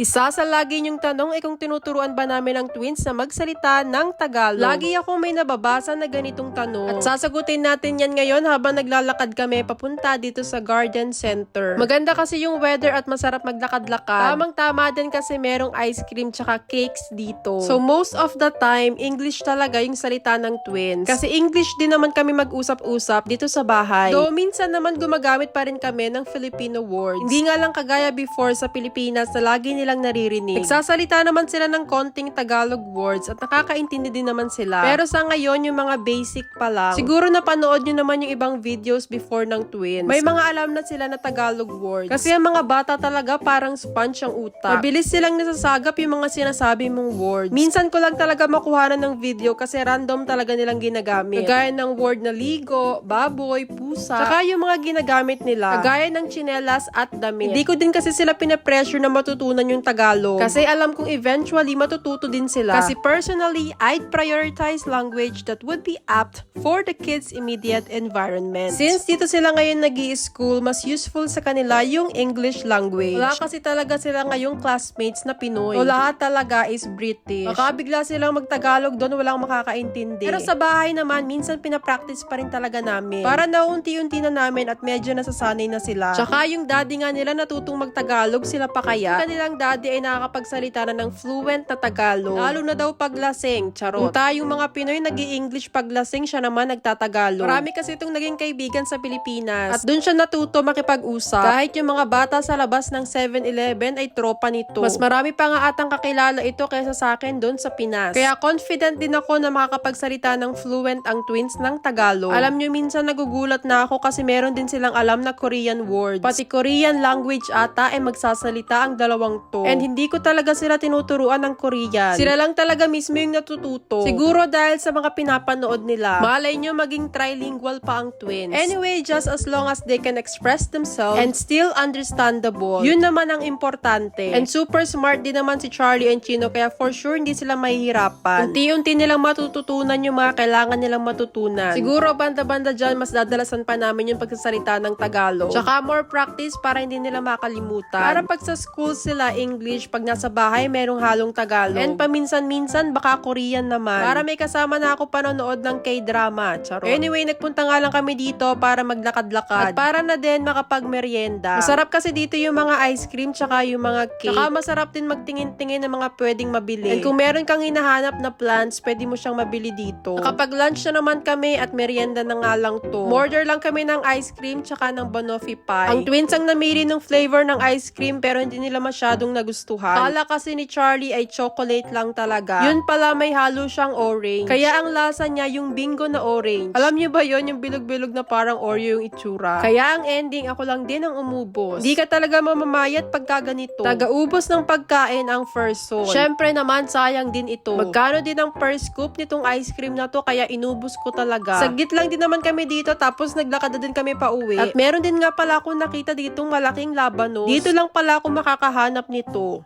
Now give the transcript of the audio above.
Isa sa lagi niyong tanong ay kung tinuturuan ba namin ang twins na magsalita ng Tagalog. Lagi akong may nababasa na ganitong tanong. At sasagutin natin yan ngayon habang naglalakad kami papunta dito sa garden center. Maganda kasi yung weather at masarap maglakad-lakad. Tamang-tama din kasi merong ice cream tsaka cakes dito. So most of the time, English talaga yung salita ng twins. Kasi English din naman kami mag-usap-usap dito sa bahay. Though minsan naman gumagamit pa rin kami ng Filipino words. Hindi nga lang kagaya before sa Pilipinas na lagi nilang naririnig. Nagsasalita naman sila ng konting Tagalog words at nakakaintindi din naman sila. Pero sa ngayon, yung mga basic pa lang. Siguro napanood nyo naman yung ibang videos before ng twins. May mga alam na sila na Tagalog words. Kasi ang mga bata talaga parang sponge ang utak. Mabilis silang nasasagap yung mga sinasabi mong words. Minsan ko lang talaga makuha ng video kasi random talaga nilang ginagamit. Kagaya ng word na ligo, baboy, pusa. Saka yung mga ginagamit nila. Kagaya ng chinelas at damit. Hindi ko din kasi sila pinapressure na matutunan yung Tagalog. Kasi alam kong eventually matututo din sila. Kasi personally, I'd prioritize language that would be apt for the kids' immediate environment. Since dito sila ngayon nag school mas useful sa kanila yung English language. Wala kasi talaga sila ngayong classmates na Pinoy. O lahat talaga is British. Baka bigla silang magtagalog doon, walang makakaintindi. Pero sa bahay naman, minsan pinapractice pa rin talaga namin. Para naunti-unti na namin at medyo nasasanay na sila. Tsaka yung daddy nga nila natutong magtagalog, sila pa kaya. Kanilang daddy ay nakakapagsalita na ng fluent na Tagalog. Lalo na daw paglasing, charot. Kung tayong mga Pinoy nag english paglasing, siya naman nagtatagalog. Marami kasi itong naging kaibigan sa Pilipinas. At doon siya natuto makipag-usap. Kahit yung mga bata sa labas ng 7-Eleven ay tropa nito. Mas marami pa nga atang kakilala ito kaysa sa akin doon sa Pinas. Kaya confident din ako na makakapagsalita ng fluent ang twins ng Tagalog. Alam nyo, minsan nagugulat na ako kasi meron din silang alam na Korean words. Pati Korean language ata ay magsasalita ang dalawang to. And hindi ko talaga sila tinuturuan ng Korean. Sila lang talaga mismo yung natututo. Siguro dahil sa mga pinapanood nila. Malay nyo maging trilingual pa ang twins. Anyway, just as long as they can express themselves and still understandable, yun naman ang importante. And super smart din naman si Charlie and Chino kaya for sure hindi sila mahihirapan. Unti-unti nilang matututunan yung mga kailangan nilang matutunan. Siguro banda-banda dyan, mas dadalasan pa namin yung pagsasalita ng Tagalog. Tsaka more practice para hindi nila makalimutan. Para pag sa school sila English, pag nasa bahay merong halong Tagalog. And paminsan-minsan baka Korean naman. Para may kasama na ako panonood ng K-drama. Charot. Anyway, nagpunta nga lang kami dito para maglakad-lakad. At para na din makapagmerienda. Masarap kasi dito yung mga ice cream tsaka yung mga cake. Tsaka masarap din magtingin-tingin ng mga pwedeng mabili. And kung meron kang hinahanap na plants, pwede mo siyang mabili dito. Nakapag lunch na naman kami at merienda na nga lang to. Order lang kami ng ice cream tsaka ng banoffee pie. Ang twins ang namili ng flavor ng ice cream pero hindi nila masyadong nagustuhan. Kala kasi ni Charlie ay chocolate lang talaga. Yun pala may halo siyang orange. Kaya ang lasa niya yung bingo na orange. Alam niyo ba yon yung bilog-bilog na parang Oreo yung itsura? Kaya ang ending ako lang din ang umubos. Di ka talaga mamamayat pagka ganito. Taga-ubos ng pagkain ang first son. Syempre naman sayang din ito. Magkano din ang per scoop nitong ice cream na to kaya inubos ko talaga. Saglit lang din naman kami dito tapos naglakad na din kami pa uwi. At meron din nga pala ako nakita ditong malaking labano. Dito lang pala ako makakahanap nito. えと